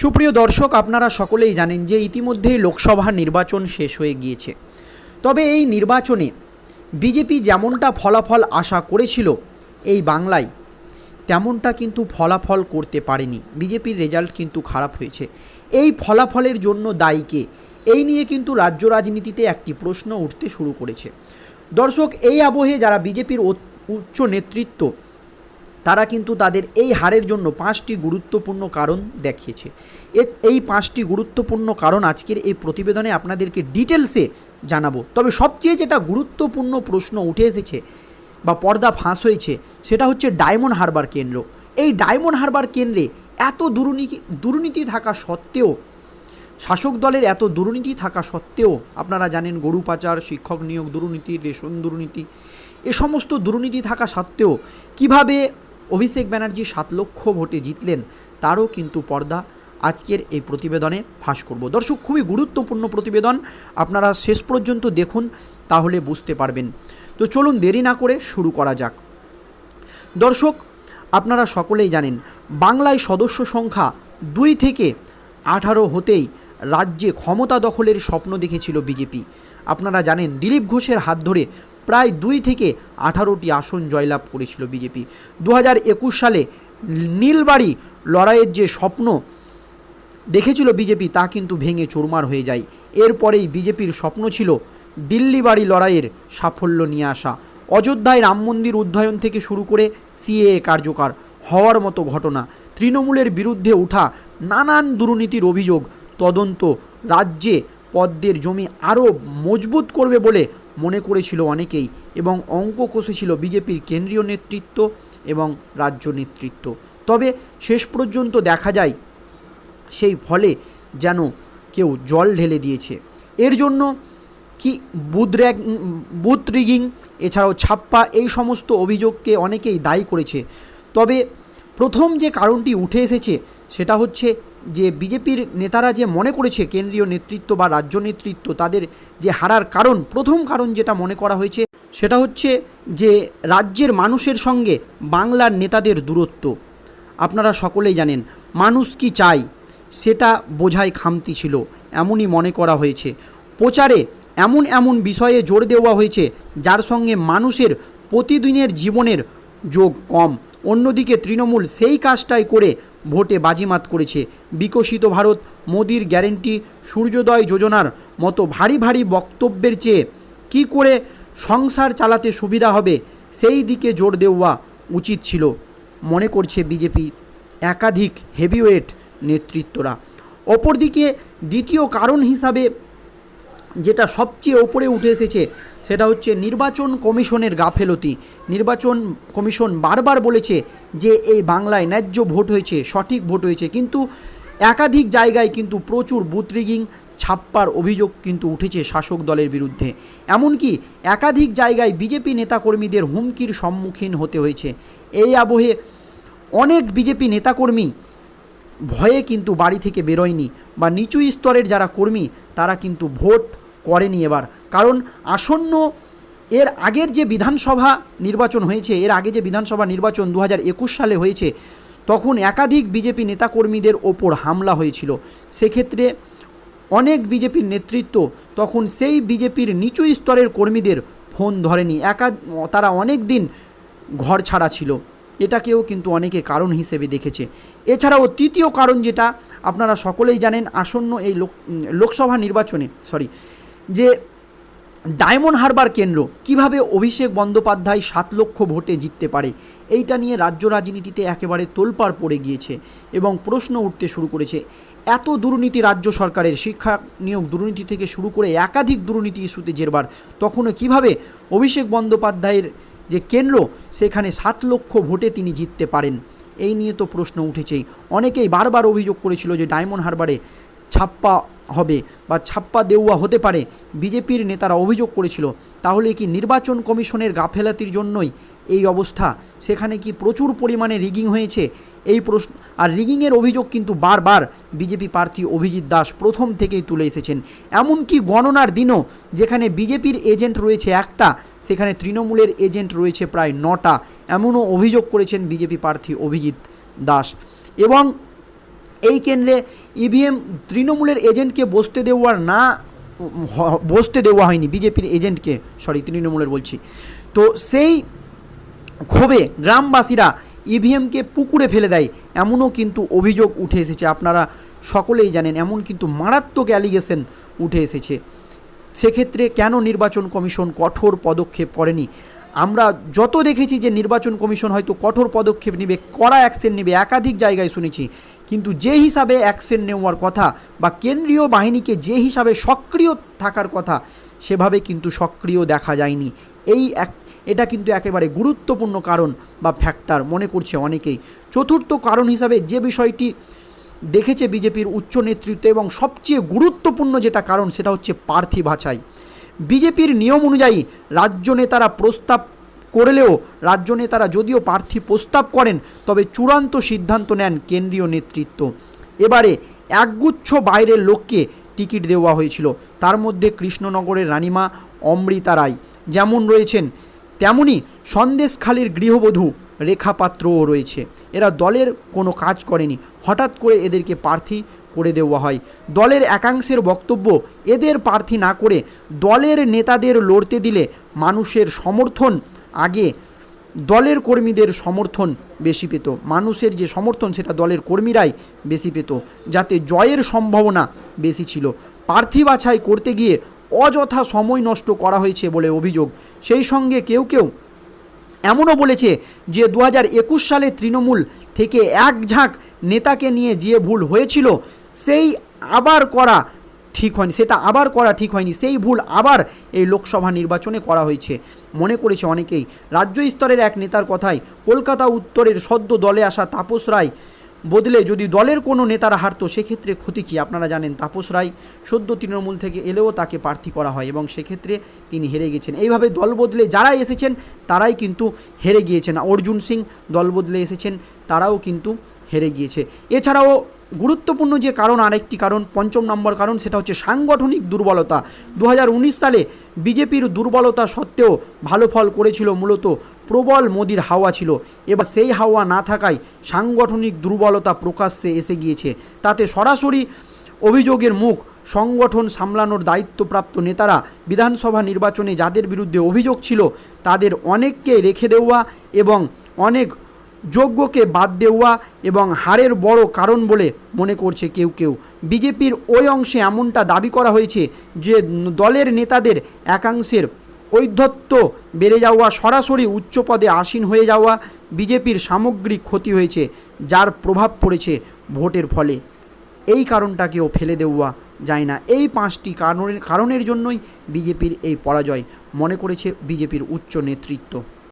সুপ্রিয় দর্শক, আপনারা সকলেই জানেন যে ইতিমধ্যেই লোকসভা নির্বাচন শেষ হয়ে গিয়েছে। তবে এই নির্বাচনে বিজেপি যেমনটা ফলাফল আশা করেছিল এই বাংলায়, তেমনটা কিন্তু ফলাফল করতে পারেনি। বিজেপির রেজাল্ট কিন্তু খারাপ হয়েছে। এই ফলাফলের জন্য দায়ীকে এই নিয়ে কিন্তু রাজ্য রাজনীতিতে একটি প্রশ্ন উঠতে শুরু করেছে। দর্শক, এই আবহে যারা বিজেপির উচ্চ নেতৃত্ব তারা কিন্তু তাদের এই হারের জন্য পাঁচটি গুরুত্বপূর্ণ কারণ দেখিয়েছে। এই পাঁচটি গুরুত্বপূর্ণ কারণ আজকের এই প্রতিবেদনে আপনাদেরকে ডিটেলসে জানাব। তবে সবচেয়ে যেটা গুরুত্বপূর্ণ প্রশ্ন উঠে এসেছে বা পর্দা ফাঁস হয়েছে, সেটা হচ্ছে ডায়মন্ড হারবার কেন্দ্র। এই ডায়মন্ড হারবার কেন্দ্রে এত দুর্নীতি দুর্নীতি থাকা সত্ত্বেও, শাসক দলের এত দুর্নীতি থাকা সত্ত্বেও, আপনারা জানেন গরু পাচার শিক্ষক নিয়োগ দুর্নীতি, রেশন দুর্নীতি, এ সমস্ত দুর্নীতি থাকা সত্ত্বেও কীভাবে অভিষেক ব্যানার্জি সাত লক্ষ ভোটে জিতলেন, তারও কিন্তু পর্দা। আজকের এই প্রতিবেদনে ফাঁস করব। দর্শক, খুবই গুরুত্বপূর্ণ প্রতিবেদন। আপনারা শেষ পর্যন্ত দেখুন, তাহলে বুঝতে পারবেন। তো চলুন দেরি না করে শুরু করা যাক। দর্শক, আপনারা সকলেই জানেন, বাংলায় সদস্য সংখ্যা দুই থেকে আঠারো হতেই রাজ্যে ক্ষমতা দখলের স্বপ্ন দেখেছিল বিজেপি। আপনারা জানেন, দিলীপ ঘোষের হাত ধরে প্রায় দুই থেকে আঠারোটি আসন জয়লাভ করেছিল বিজেপি। দু হাজার একুশ সালে নীলবাড়ি লড়াইয়ের যে স্বপ্ন দেখেছিল বিজেপি, তা কিন্তু ভেঙে চুরমার হয়ে যায়। এরপরেই বিজেপির স্বপ্ন ছিল দিল্লি বাড়ি লড়াইয়ের সাফল্য নিয়ে আসা। অযোধ্যায় রাম মন্দির উদ্ধায়ন থেকে শুরু করে সিএএ কার্যকর হওয়ার মতো ঘটনা, তৃণমূলের বিরুদ্ধে ওঠা নানান দুর্নীতির অভিযোগ, তদন্ত রাজ্যে পদ্মের জমি আরও মজবুত করবে বলে মনে করেছিল অনেকেই এবং অঙ্ক কষেছিল বিজেপির কেন্দ্রীয় নেতৃত্ব এবং রাজ্য নেতৃত্ব। তবে শেষ পর্যন্ত দেখা যায়, সেই ফলে যেন কেউ জল ঢেলে দিয়েছে। এর জন্য কি বুথ র্যাগ বুথ রিগিং, এছাড়াও ছাপ্পা, এই সমস্ত অভিযোগকে অনেকেই দায়ী করেছে। তবে প্রথম যে কারণটি উঠে এসেছে, সেটা হচ্ছে যে বিজেপির নেতারা যে মনে করেছে কেন্দ্রীয় নেতৃত্ব বা রাজ্য নেতৃত্ব, তাদের যে হারার কারণ, প্রথম কারণ যেটা মনে করা হয়েছে, সেটা হচ্ছে যে রাজ্যের মানুষের সঙ্গে বাংলার নেতাদের দূরত্ব। আপনারা সকলেই জানেন, মানুষ কি চায়, সেটা বোঝায় খামতি ছিল, এমনই মনে করা হয়েছে। প্রচারে এমন এমন বিষয়ে জোর দেওয়া হয়েছে, যার সঙ্গে মানুষের প্রতিদিনের জীবনের যোগ কম। অন্যদিকে তৃণমূল সেই কাজটাই করে ভোটে বাজিমাত করেছে। বিকশিত ভারত, মোদির গ্যারেন্টি সূর্যোদয় যোজনার মতো ভারী ভারী বক্তব্যের চেয়ে কী করে সংসার চালাতে সুবিধা হবে, সেই দিকে জোর দেওয়া উচিত ছিল, মনে করছে বিজেপি একাধিক হেভিওয়েট নেতৃত্বরা। অপরদিকে দ্বিতীয় কারণ হিসাবে যেটা সবচেয়ে ওপরে উঠে এসেছে সেটা হচ্ছে নির্বাচন কমিশনের গাফেলতি। নির্বাচন কমিশন বারবার বলেছে যে এই বাংলায় ন্যায্য ভোট হয়েছে, সঠিক ভোট হয়েছে। কিন্তু একাধিক জায়গায় কিন্তু প্রচুর বুথ ছাপ্পার অভিযোগ কিন্তু উঠেছে শাসক দলের বিরুদ্ধে। এমনকি একাধিক জায়গায় বিজেপি নেতাকর্মীদের হুমকির সম্মুখীন হতে হয়েছে। এই আবহে অনেক বিজেপি নেতাকর্মী ভয়ে কিন্তু বাড়ি থেকে বেরোয়নি বা নিচু স্তরের যারা কর্মী, তারা কিন্তু ভোট করেনি এবার। কারণ আসন্ন এর আগের যে বিধানসভা নির্বাচন হয়েছে, এর আগে যে বিধানসভা নির্বাচন দু হাজার একুশ সালে হয়েছে, তখন একাধিক বিজেপি নেতাকর্মীদের ওপর হামলা হয়েছিল। সেক্ষেত্রে অনেক বিজেপির নেতৃত্ব তখন সেই বিজেপির নিচু স্তরের কর্মীদের ফোন ধরেনি। একা তারা অনেক দিন ঘর ছাড়া ছিল। এটাকেও কিন্তু অনেকে কারণ হিসেবে দেখেছে। এছাড়াও তৃতীয় কারণ যেটা, আপনারা সকলেই জানেন, আসন্ন এই লোক লোকসভা নির্বাচনে সরি যে ডায়মন্ড হারবার কেন্দ্র। কীভাবে অভিষেক বন্দ্যোপাধ্যায় সাত লক্ষ ভোটে জিততে পারে, এইটা নিয়ে রাজ্য রাজনীতিতে একেবারে তোলপাড় পড়ে গিয়েছে এবং প্রশ্ন উঠতে শুরু করেছে। এত দুর্নীতি রাজ্য সরকারের, শিক্ষা নিয়োগ দুর্নীতি থেকে শুরু করে একাধিক দুর্নীতি ইস্যুতে জেরবার। তখনও কীভাবে অভিষেক বন্দ্যোপাধ্যায়ের যে কেন্দ্র, সেখানে সাত লক্ষ ভোটে তিনি জিততে পারেন? এই নিয়ে তো প্রশ্ন উঠেছেই। অনেকেই বারবার অভিযোগ করেছিল যে ডায়মন্ড হারবারে ছাপ্পা হবে বা ছাপ্পা দেওয়া হতে পারে, বিজেপির নেতারা অভিযোগ করেছিল। তাহলে কি নির্বাচন কমিশনের গাফেলাতির জন্যই এই অবস্থা? সেখানে কি প্রচুর পরিমাণে রিগিং হয়েছে? এই প্রশ্ন, আর রিগিংয়ের অভিযোগ কিন্তু বারবার বিজেপি প্রার্থী অভিজিৎ দাস প্রথম থেকেই তুলে এসেছেন। এমনকি গণনার দিনও যেখানে বিজেপির এজেন্ট রয়েছে একটা, সেখানে তৃণমূলের এজেন্ট রয়েছে প্রায় নটা। এমনও অভিযোগ করেছেন বিজেপি প্রার্থী অভিজিৎ দাস। এবং এই কেন্দ্রে ইভিএম তৃণমূলের এজেন্টকে বসতে দেওয়ার না, বসতে দেওয়া হয়নি, বিজেপির এজেন্টকে সরি তৃণমূলের বলছি। তো সেই ক্ষোভে গ্রামবাসীরা ইভিএমকে পুকুরে ফেলে দেয়, এমনও কিন্তু অভিযোগ উঠে এসেছে, আপনারা সকলেই জানেন, এমন কিন্তু মারাত্মক অ্যালিগেশন উঠে এসেছে। সেক্ষেত্রে কেন নির্বাচন কমিশন কঠোর পদক্ষেপ করেনি? আমরা যত দেখেছি যে নির্বাচন কমিশন হয়তো কঠোর পদক্ষেপ নেবে, কড়া অ্যাকশন নেবে, একাধিক জায়গায় শুনেছি। কিন্তু যে হিসাবে অ্যাকশন নেওয়ার কথা বা কেন্দ্রীয় বাহিনীকে যে হিসাবে সক্রিয় থাকার কথা, সেভাবে কিন্তু সক্রিয় দেখা যায়নি। এই এক, এটা কিন্তু একেবারে গুরুত্বপূর্ণ কারণ বা ফ্যাক্টর মনে করছে অনেকেই। চতুর্থ কারণ হিসাবে যে বিষয়টি দেখেছে বিজেপির উচ্চ নেতৃত্ব এবং সবচেয়ে গুরুত্বপূর্ণ যেটা কারণ, সেটা হচ্ছে প্রার্থী বাছাই বিজেপির নিয়ম অনুযায়ী রাজ্য নেতারা প্রস্তাব করলেও, রাজ্য নেতারা যদিও প্রার্থী প্রস্তাব করেন, তবে চূড়ান্ত সিদ্ধান্ত নেন কেন্দ্রীয় নেতৃত্ব। এবারে একগুচ্ছ বাইরের লোককে টিকিট দেওয়া হয়েছিল। তার মধ্যে কৃষ্ণনগরের রানিমা, অমৃতা রায় যেমন রয়েছেন, তেমনি সন্দেশখালীর গৃহবধূ রেখা পাত্রও রয়েছে। এরা দলের কোনো কাজ করেনি। হঠাৎ করে এদেরকে প্রার্থী করে দেওয়া হয়। দলের একাংশের বক্তব্য, এদের প্রার্থী না করে দলের নেতাদের লড়তে দিলে মানুষের সমর্থন, আগে দলের কর্মীদের সমর্থন বেশি পেত। মানুষের যে সমর্থন, সেটা দলের কর্মীরাই বেশি পেত, যাতে জয়ের সম্ভাবনা বেশি ছিল। প্রার্থী বাছাই করতে গিয়ে অযথা সময় নষ্ট করা হয়েছে বলে অভিযোগ। সেই সঙ্গে কেউ কেউ এমনও বলেছে যে দু সালে তৃণমূল থেকে এক ঝাঁক নেতাকে নিয়ে যে ভুল হয়েছিল সেই আবার করা ঠিক হয়নি, সেটা আবার করা ঠিক হয়নি, সেই ভুল আবার এই লোকসভা নির্বাচনে করা হয়েছে। মনে করেছে অনেকেই, রাজ্য স্তরের এক নেতার কথায়, কলকাতা উত্তরের সদ্য দলে আসা তাপস রায় বদলে যদি দলের কোনো নেতারা হারতো, সেক্ষেত্রে ক্ষতি কী? আপনারা জানেন তাপস রায় সদ্য তৃণমূল থেকে এলেও তাকে প্রার্থী করা হয় এবং সেক্ষেত্রে তিনি হেরে গেছেন। এইভাবে দল বদলে যারা এসেছেন, তারাই কিন্তু হেরে গিয়েছেন অর্জুন সিং দল বদলে এসেছেন, তারাও কিন্তু হেরে গিয়েছে। এছাড়াও গুরুত্বপূর্ণ যে কারণ, আরেকটি কারণ, পঞ্চম নম্বর কারণ, সেটা হচ্ছে সাংগঠনিক দুর্বলতা। দু হাজার উনিশ সালে বিজেপির দুর্বলতা সত্ত্বেও ভালো ফল করেছিল মূলত প্রবল মোদির হাওয়া ছিল। এবার সেই হাওয়া না থাকায় সাংগঠনিক দুর্বলতা প্রকাশ্যে এসে গিয়েছে। তাতে সরাসরি অভিযোগের মুখ সংগঠন সামলানোর দায়িত্বপ্রাপ্ত নেতারা বিধানসভা নির্বাচনে যাদের বিরুদ্ধে অভিযোগ ছিল, তাদের অনেককে রেখে দেওয়া এবং অনেক যোগ্যকে বাদ দেওয়া এবং হারের বড় কারণ বলে মনে করছে কেউ কেউ। বিজেপির ওই অংশে এমনটা দাবি করা হয়েছে যে দলের নেতাদের একাংশের ঔদ্ধত্য বেড়ে যাওয়া, সরাসরি উচ্চ পদে আসীন হয়ে যাওয়া বিজেপির সামগ্রিক ক্ষতি হয়েছে, যার প্রভাব পড়েছে ভোটের ফলে। এই কারণটাকেও ফেলে দেওয়া যায় না। এই পাঁচটি কারণের কারণের জন্যই বিজেপির এই পরাজয়, মনে করেছে বিজেপির উচ্চ নেতৃত্ব।